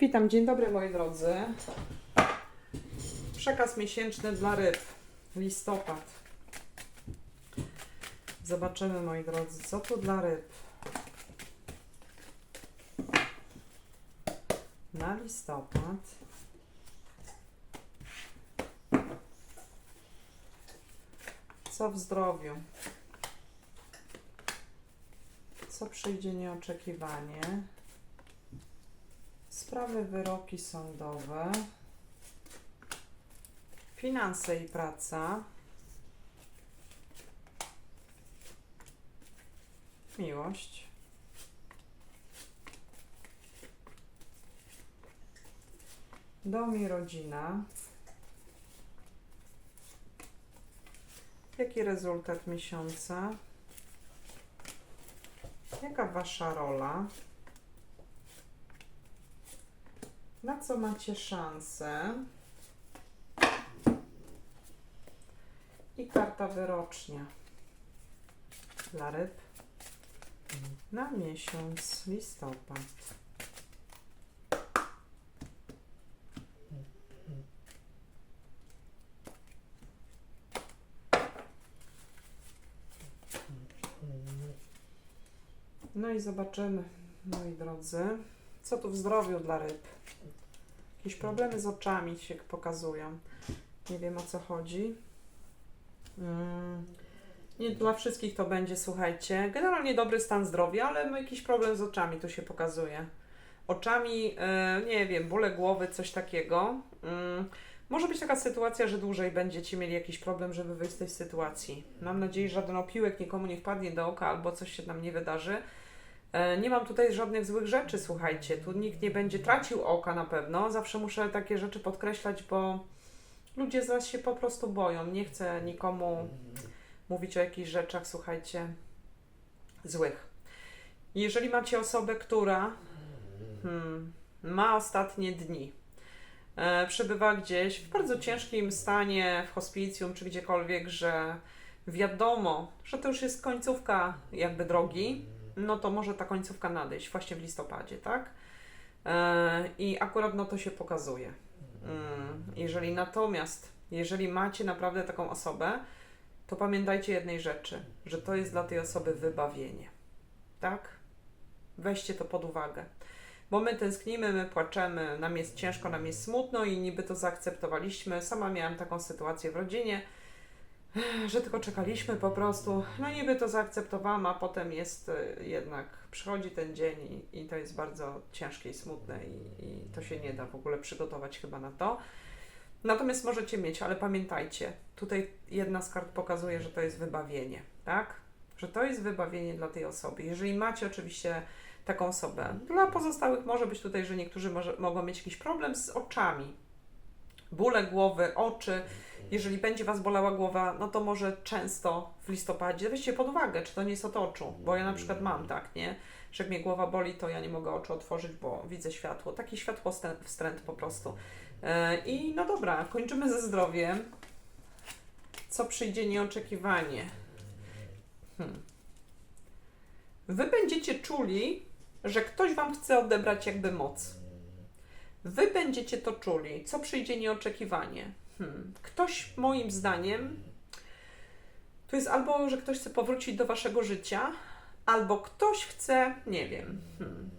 Witam, dzień dobry moi drodzy. Przekaz miesięczny dla ryb. Listopad. Zobaczymy moi drodzy, co tu dla ryb. Na listopad. Co w zdrowiu? Co przyjdzie nieoczekiwanie? Sprawy, wyroki sądowe, finanse i praca, miłość, dom i rodzina. Jaki rezultat miesiąca? Jaka wasza rola? Na co macie szansę? I karta wyrocznia dla ryb na miesiąc listopad. No i zobaczymy, moi drodzy, co tu w zdrowiu dla ryb. Jakieś problemy z oczami się pokazują. Nie wiem o co chodzi. Mm. Nie dla wszystkich to będzie, słuchajcie. Generalnie dobry stan zdrowia, ale no jakiś problem z oczami tu się pokazuje. Oczami, e, nie wiem, bóle głowy, coś takiego. Mm. Może być taka sytuacja, że dłużej będziecie mieli jakiś problem, żeby wyjść z tej sytuacji. Mam nadzieję, że żaden opiłek nikomu nie wpadnie do oka albo coś się nam nie wydarzy. E, Nie mam tutaj żadnych złych rzeczy, słuchajcie. Tu nikt nie będzie tracił oka na pewno. Zawsze muszę takie rzeczy podkreślać, bo ludzie z Was się po prostu boją. Nie chcę nikomu mówić o jakichś rzeczach, słuchajcie, złych. Jeżeli macie osobę, która hmm, ma ostatnie dni, e, przebywa gdzieś w bardzo ciężkim stanie, w hospicjum czy gdziekolwiek, że wiadomo, że to już jest końcówka jakby drogi, no to może ta końcówka nadejść właśnie w listopadzie, tak? E, I akurat no to się pokazuje. Mm, Jeżeli natomiast, jeżeli macie naprawdę taką osobę, to pamiętajcie jednej rzeczy, że to jest dla tej osoby wybawienie. Tak? Weźcie to pod uwagę. Bo my tęsknimy, my płaczemy, nam jest ciężko, nam jest smutno i niby to zaakceptowaliśmy. Sama miałam taką sytuację w rodzinie, że tylko czekaliśmy po prostu. No niby to zaakceptowałam, a potem jest y, jednak, przychodzi ten dzień i, i to jest bardzo ciężkie i smutne i, i to się nie da w ogóle przygotować chyba na to. Natomiast możecie mieć, ale pamiętajcie, tutaj jedna z kart pokazuje, że to jest wybawienie, tak? Że to jest wybawienie dla tej osoby. Jeżeli macie oczywiście taką osobę, dla pozostałych może być tutaj, że niektórzy może, mogą mieć jakiś problem z oczami, bóle głowy, oczy. Jeżeli będzie Was bolała głowa, no to może często w listopadzie weźcie pod uwagę, czy to nie jest od oczu, bo ja na przykład mam tak, nie? Że jak mnie głowa boli, to ja nie mogę oczu otworzyć, bo widzę światło. Taki światło wstręt po prostu. E, I no dobra, kończymy ze zdrowiem. Co przyjdzie nieoczekiwanie? Hmm. Wy będziecie czuli, że ktoś Wam chce odebrać jakby moc. Wy będziecie to czuli. Co przyjdzie nieoczekiwanie? Hmm. Ktoś, moim zdaniem, to jest albo, że ktoś chce powrócić do Waszego życia, albo ktoś chce, nie wiem, hmm,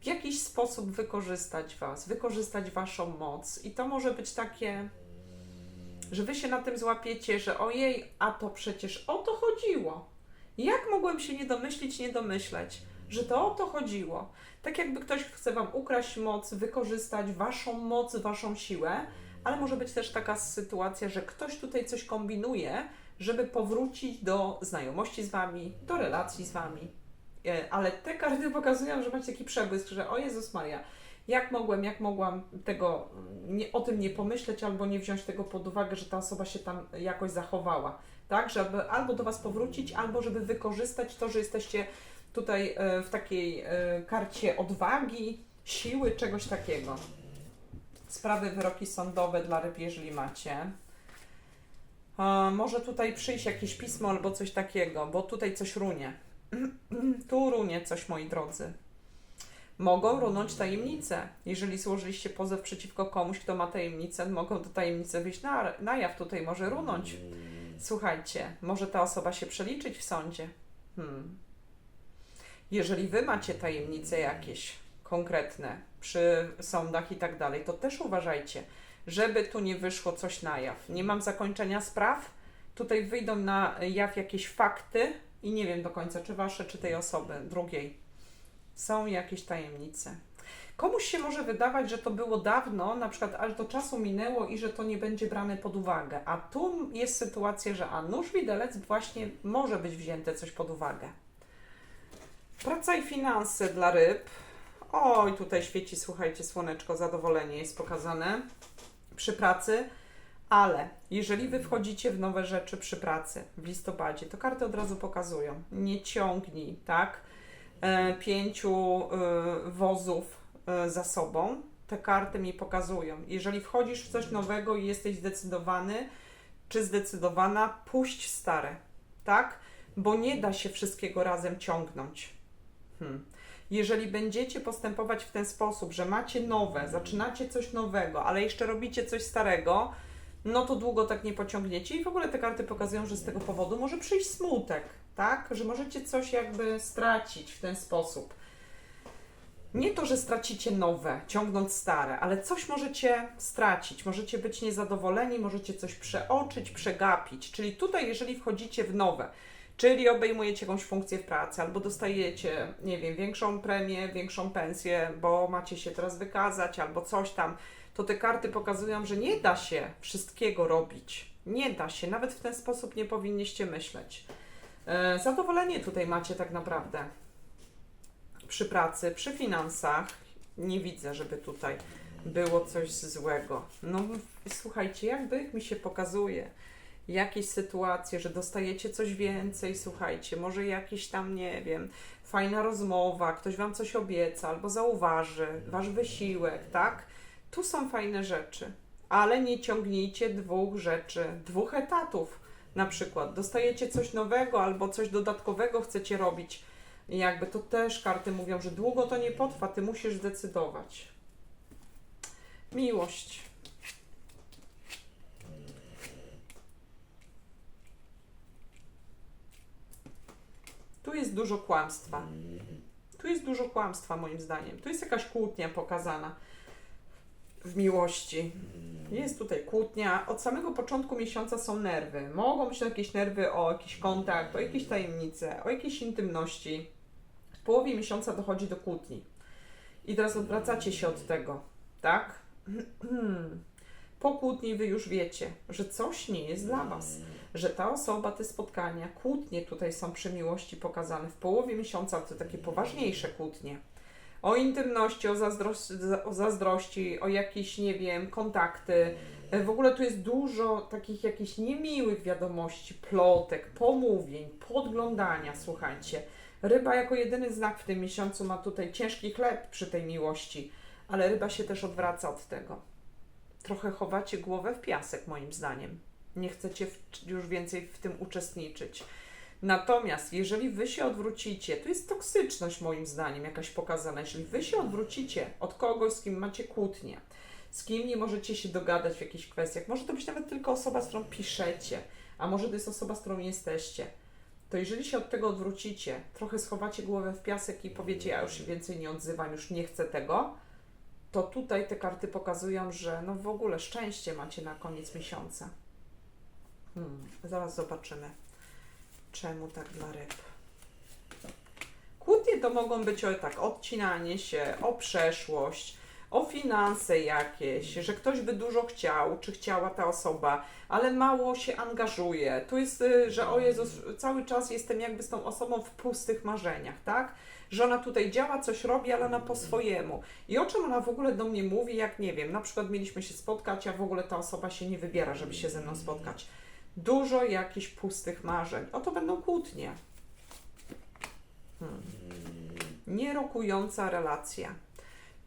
w jakiś sposób wykorzystać Was, wykorzystać Waszą moc. I to może być takie, że Wy się na tym złapiecie, że ojej, a to przecież o to chodziło. Jak mogłem się nie domyślić, nie domyśleć, że to o to chodziło? Tak jakby ktoś chce Wam ukraść moc, wykorzystać Waszą moc, Waszą siłę, ale może być też taka sytuacja, że ktoś tutaj coś kombinuje, żeby powrócić do znajomości z Wami, do relacji z Wami. E, Ale te karty pokazują, że macie taki przebłysk, że o Jezus Maria, jak mogłem, jak mogłam tego, mm, nie, o tym nie pomyśleć albo nie wziąć tego pod uwagę, że ta osoba się tam jakoś zachowała, tak, żeby albo do Was powrócić, albo żeby wykorzystać to, że jesteście tutaj e, w takiej e, karcie odwagi, siły, czegoś takiego. Sprawy, wyroki sądowe dla ryb, jeżeli macie. Może tutaj przyjść jakieś pismo albo coś takiego, bo tutaj coś runie. tu runie coś, moi drodzy. Mogą runąć tajemnice. Jeżeli złożyliście pozew przeciwko komuś, kto ma tajemnicę, mogą te tajemnice wyjść na, na jaw. Tutaj może runąć. Słuchajcie, może ta osoba się przeliczyć w sądzie. Hmm. Jeżeli wy macie tajemnice jakieś konkretne przy sądach i tak dalej, to też uważajcie, żeby tu nie wyszło coś na jaw. Nie mam zakończenia spraw, tutaj wyjdą na jaw jakieś fakty i nie wiem do końca, czy wasze, czy tej osoby drugiej. Są jakieś tajemnice. Komuś się może wydawać, że to było dawno, na przykład aż do czasu minęło i że to nie będzie brane pod uwagę. A tu jest sytuacja, że a nóż widelec właśnie może być wzięte coś pod uwagę. Praca i finanse dla ryb. Oj, tutaj świeci, słuchajcie, słoneczko, zadowolenie jest pokazane przy pracy, ale jeżeli wy wchodzicie w nowe rzeczy przy pracy w listopadzie, to karty od razu pokazują. Nie ciągnij, tak? E, pięciu e, wozów e, za sobą. Te karty mi pokazują. Jeżeli wchodzisz w coś nowego i jesteś zdecydowany, czy zdecydowana, puść stare, tak? Bo nie da się wszystkiego razem ciągnąć. Hmm. Jeżeli będziecie postępować w ten sposób, że macie nowe, zaczynacie coś nowego, ale jeszcze robicie coś starego, no to długo tak nie pociągniecie. I w ogóle te karty pokazują, że z tego powodu może przyjść smutek, tak? Że możecie coś jakby stracić w ten sposób. Nie to, że stracicie nowe, ciągnąc stare, ale coś możecie stracić, możecie być niezadowoleni, możecie coś przeoczyć, przegapić. Czyli tutaj, jeżeli wchodzicie w nowe, czyli obejmujecie jakąś funkcję w pracy, albo dostajecie, nie wiem, większą premię, większą pensję, bo macie się teraz wykazać, albo coś tam, to te karty pokazują, że nie da się wszystkiego robić. Nie da się, nawet w ten sposób nie powinniście myśleć. E, Zadowolenie tutaj macie tak naprawdę przy pracy, przy finansach. Nie widzę, żeby tutaj było coś złego. No słuchajcie, jakby mi się pokazuje jakieś sytuacje, że dostajecie coś więcej, słuchajcie, może jakieś tam, nie wiem, fajna rozmowa, ktoś wam coś obieca albo zauważy, wasz wysiłek, tak? Tu są fajne rzeczy, ale nie ciągnijcie dwóch rzeczy, dwóch etatów na przykład. Dostajecie coś nowego albo coś dodatkowego chcecie robić. Jakby to też karty mówią, że długo to nie potrwa, ty musisz zdecydować. Miłość. Tu jest dużo kłamstwa. Tu jest dużo kłamstwa, moim zdaniem. Tu jest jakaś kłótnia pokazana w miłości. Jest tutaj kłótnia. Od samego początku miesiąca są nerwy. Mogą być jakieś nerwy o jakiś kontakt, o jakieś tajemnice, o jakiejś intymności. W połowie miesiąca dochodzi do kłótni. I teraz odwracacie się od tego, tak? Po kłótni wy już wiecie, że coś nie jest dla was, że ta osoba, te spotkania, kłótnie tutaj są przy miłości pokazane. W połowie miesiąca to takie poważniejsze kłótnie. O intymności, o, zazdrości, o zazdrości, o jakieś, nie wiem, kontakty. E, W ogóle tu jest dużo takich jakichś niemiłych wiadomości, plotek, pomówień, podglądania, słuchajcie. Ryba jako jedyny znak w tym miesiącu ma tutaj ciężki chleb przy tej miłości, ale ryba się też odwraca od tego. Trochę chowacie głowę w piasek, moim zdaniem. Nie chcecie w, już więcej w tym uczestniczyć. Natomiast jeżeli wy się odwrócicie, to jest toksyczność moim zdaniem jakaś pokazana. Jeżeli wy się odwrócicie od kogoś, z kim macie kłótnię, z kim nie możecie się dogadać w jakichś kwestiach, może to być nawet tylko osoba, z którą piszecie, a może to jest osoba, z którą jesteście, to jeżeli się od tego odwrócicie, trochę schowacie głowę w piasek i powiecie, ja już się więcej nie odzywam, już nie chcę tego, to tutaj te karty pokazują, że no w ogóle szczęście macie na koniec miesiąca. Hmm, zaraz zobaczymy, czemu tak dla ryb. Kłótnie to mogą być o tak, odcinanie się, o przeszłość, o finanse jakieś, że ktoś by dużo chciał, czy chciała ta osoba, ale mało się angażuje. Tu jest, y, że o Jezus, cały czas jestem jakby z tą osobą w pustych marzeniach, tak? Że ona tutaj działa, coś robi, ale ona po swojemu. I o czym ona w ogóle do mnie mówi, jak nie wiem, na przykład mieliśmy się spotkać, a w ogóle ta osoba się nie wybiera, żeby się ze mną spotkać. Dużo jakichś pustych marzeń. Oto będą kłótnie. Hmm. Nierokująca relacja.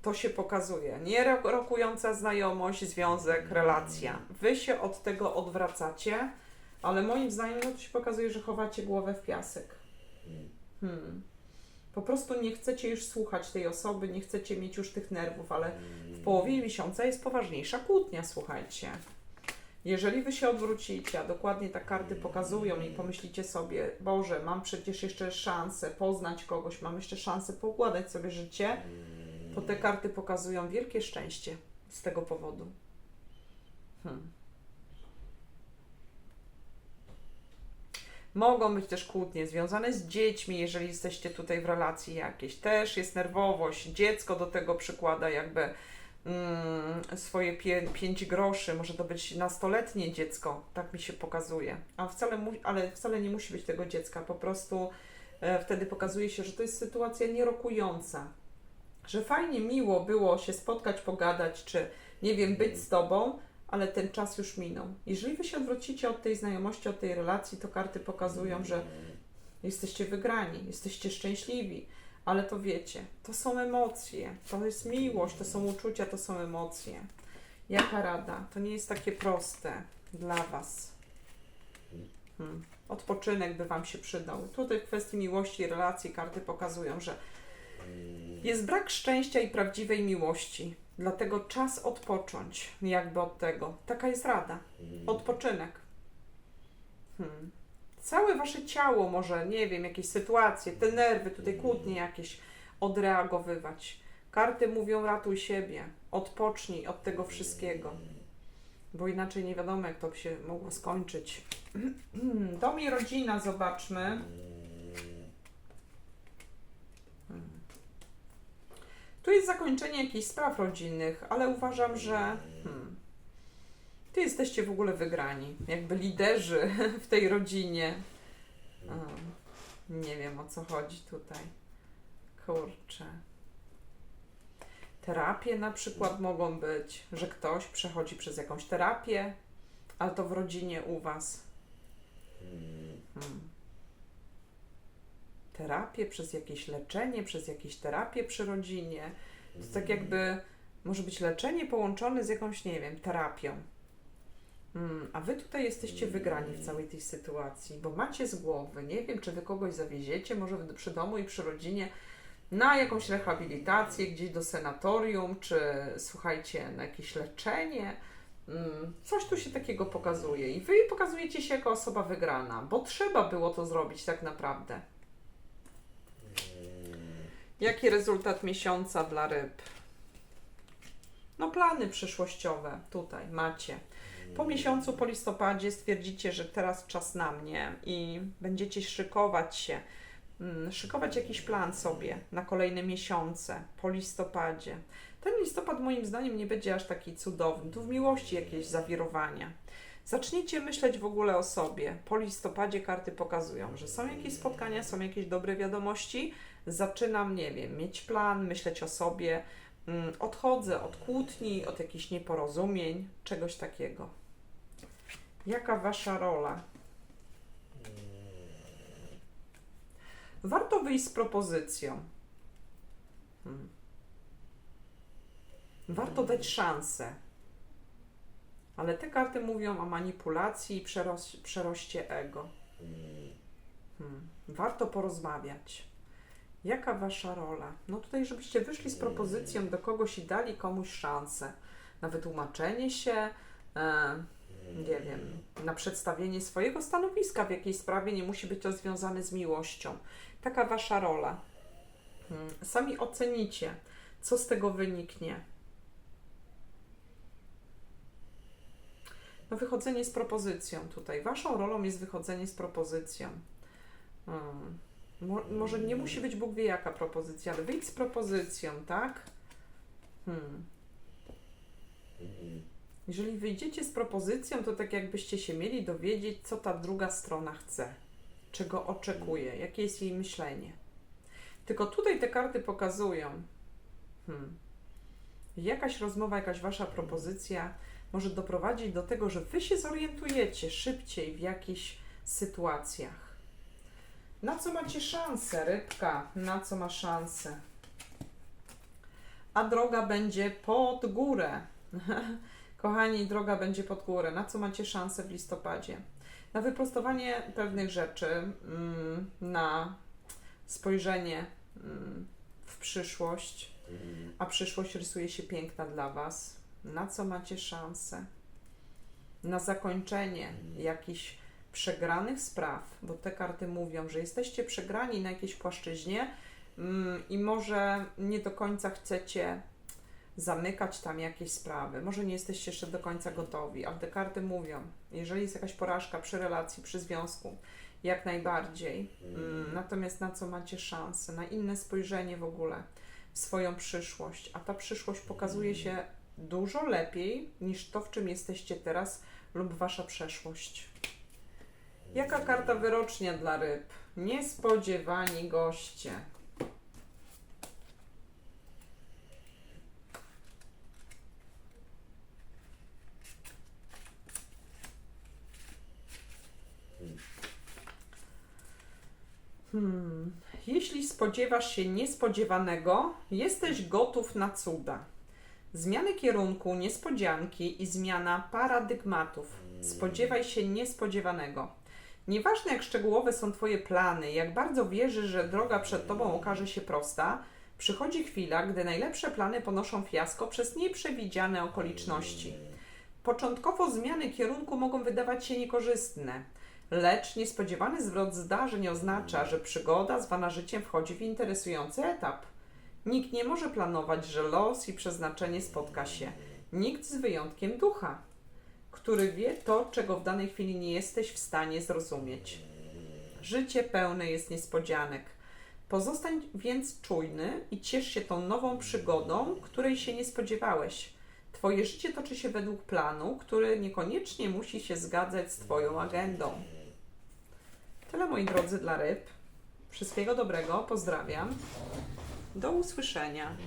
To się pokazuje. Nierokująca znajomość, związek, relacja. Wy się od tego odwracacie, ale moim zdaniem no to się pokazuje, że chowacie głowę w piasek. Hmm. Po prostu nie chcecie już słuchać tej osoby, nie chcecie mieć już tych nerwów, ale w połowie miesiąca jest poważniejsza kłótnia, słuchajcie. Jeżeli wy się odwrócicie, a dokładnie te karty pokazują i pomyślicie sobie, Boże, mam przecież jeszcze szansę poznać kogoś, mam jeszcze szansę poukładać sobie życie, to te karty pokazują wielkie szczęście z tego powodu. Hmm. Mogą być też kłótnie związane z dziećmi, jeżeli jesteście tutaj w relacji jakiejś. Też jest nerwowość. Dziecko do tego przykłada jakby mm, swoje pie, pięć groszy. Może to być nastoletnie dziecko, tak mi się pokazuje. A wcale ale wcale nie musi być tego dziecka. Po prostu e, wtedy pokazuje się, że to jest sytuacja nierokująca. Że fajnie, miło było się spotkać, pogadać, czy nie wiem, być z tobą, ale ten czas już minął. Jeżeli wy się odwrócicie od tej znajomości, od tej relacji, to karty pokazują, że jesteście wygrani, jesteście szczęśliwi, ale to wiecie, to są emocje, to jest miłość, to są uczucia, to są emocje. Jaka rada? To nie jest takie proste dla was. Hmm. Odpoczynek by wam się przydał. Tutaj w kwestii miłości i relacji karty pokazują, że jest brak szczęścia i prawdziwej miłości. Dlatego czas odpocząć, jakby od tego. Taka jest rada. Odpoczynek. Hmm. Całe wasze ciało może, nie wiem, jakieś sytuacje, te nerwy, tutaj kłótnie jakieś odreagowywać. Karty mówią ratuj siebie, odpocznij od tego wszystkiego. Bo inaczej nie wiadomo, jak to by się mogło skończyć. Dom i rodzina, zobaczmy. Tu jest zakończenie jakichś spraw rodzinnych, ale uważam, że hmm, ty jesteście w ogóle wygrani. Jakby liderzy w tej rodzinie. A, nie wiem o co chodzi tutaj. Kurczę. Terapie na przykład mogą być, że ktoś przechodzi przez jakąś terapię, ale to w rodzinie u was. Hmm. Terapię przez jakieś leczenie, przez jakieś terapię przy rodzinie. To tak jakby może być leczenie połączone z jakąś, nie wiem, terapią. Mm, a wy tutaj jesteście wygrani w całej tej sytuacji, bo macie z głowy, nie wiem, czy wy kogoś zawieziecie, może przy domu i przy rodzinie, na jakąś rehabilitację, gdzieś do senatorium, czy słuchajcie, na jakieś leczenie. Mm, Coś tu się takiego pokazuje i wy pokazujecie się jako osoba wygrana, bo trzeba było to zrobić tak naprawdę. Jaki rezultat miesiąca dla ryb? No plany przyszłościowe tutaj macie. Po miesiącu, po listopadzie stwierdzicie, że teraz czas na mnie i będziecie szykować się, mm, szykować jakiś plan sobie na kolejne miesiące po listopadzie. Ten listopad moim zdaniem nie będzie aż taki cudowny. Tu w miłości jakieś zawirowania. Zacznijcie myśleć w ogóle o sobie. Po listopadzie karty pokazują, że są jakieś spotkania, są jakieś dobre wiadomości. Zaczynam, nie wiem, mieć plan, myśleć o sobie. Mm, Odchodzę od kłótni, od jakichś nieporozumień, czegoś takiego. Jaka wasza rola? Warto wyjść z propozycją. Hmm. Warto dać szansę. Ale te karty mówią o manipulacji i przeroś, przeroście ego. Hmm. Warto porozmawiać. Jaka wasza rola? No tutaj, żebyście wyszli z propozycją do kogoś i dali komuś szansę na wytłumaczenie się, e, nie wiem, na przedstawienie swojego stanowiska w jakiejś sprawie. Nie musi być to związane z miłością. Taka wasza rola. Hmm. Sami ocenicie, co z tego wyniknie. No wychodzenie z propozycją tutaj. Waszą rolą jest wychodzenie z propozycją. Hmm. Mo- może nie musi być Bóg wie jaka propozycja, ale wyjdź z propozycją, tak? Hmm. Jeżeli wyjdziecie z propozycją, to tak jakbyście się mieli dowiedzieć, co ta druga strona chce, czego oczekuje, jakie jest jej myślenie. Tylko tutaj te karty pokazują, hmm, jakaś rozmowa, jakaś wasza propozycja może doprowadzić do tego, że wy się zorientujecie szybciej w jakichś sytuacjach. Na co macie szansę, rybka? Na co ma szansę? A droga będzie pod górę. Kochani, droga będzie pod górę. Na co macie szansę w listopadzie? Na wyprostowanie pewnych rzeczy, mm, na spojrzenie mm, w przyszłość, a przyszłość rysuje się piękna dla Was. Na co macie szansę? Na zakończenie jakichś przegranych spraw, bo te karty mówią, że jesteście przegrani na jakiejś płaszczyźnie mm, i może nie do końca chcecie zamykać tam jakieś sprawy. Może nie jesteście jeszcze do końca gotowi, ale te karty mówią, jeżeli jest jakaś porażka przy relacji, przy związku, jak najbardziej. Mm, natomiast na co macie szansę? Na inne spojrzenie w ogóle, w swoją przyszłość. A ta przyszłość pokazuje się dużo lepiej niż to, w czym jesteście teraz lub wasza przeszłość. Jaka karta wyrocznia dla ryb? Niespodziewani goście. Hmm. Jeśli spodziewasz się niespodziewanego, jesteś gotów na cuda. Zmiany kierunku, niespodzianki i zmiana paradygmatów. Spodziewaj się niespodziewanego. Nieważne jak szczegółowe są Twoje plany, jak bardzo wierzysz, że droga przed Tobą okaże się prosta, przychodzi chwila, gdy najlepsze plany ponoszą fiasko przez nieprzewidziane okoliczności. Początkowo zmiany kierunku mogą wydawać się niekorzystne, lecz niespodziewany zwrot zdarzeń oznacza, że przygoda zwana życiem wchodzi w interesujący etap. Nikt nie może planować, że los i przeznaczenie spotka się. Nikt z wyjątkiem ducha, który wie to, czego w danej chwili nie jesteś w stanie zrozumieć. Życie pełne jest niespodzianek. Pozostań więc czujny i ciesz się tą nową przygodą, której się nie spodziewałeś. Twoje życie toczy się według planu, który niekoniecznie musi się zgadzać z Twoją agendą. Tyle moi drodzy dla ryb. Wszystkiego dobrego, pozdrawiam. Do usłyszenia.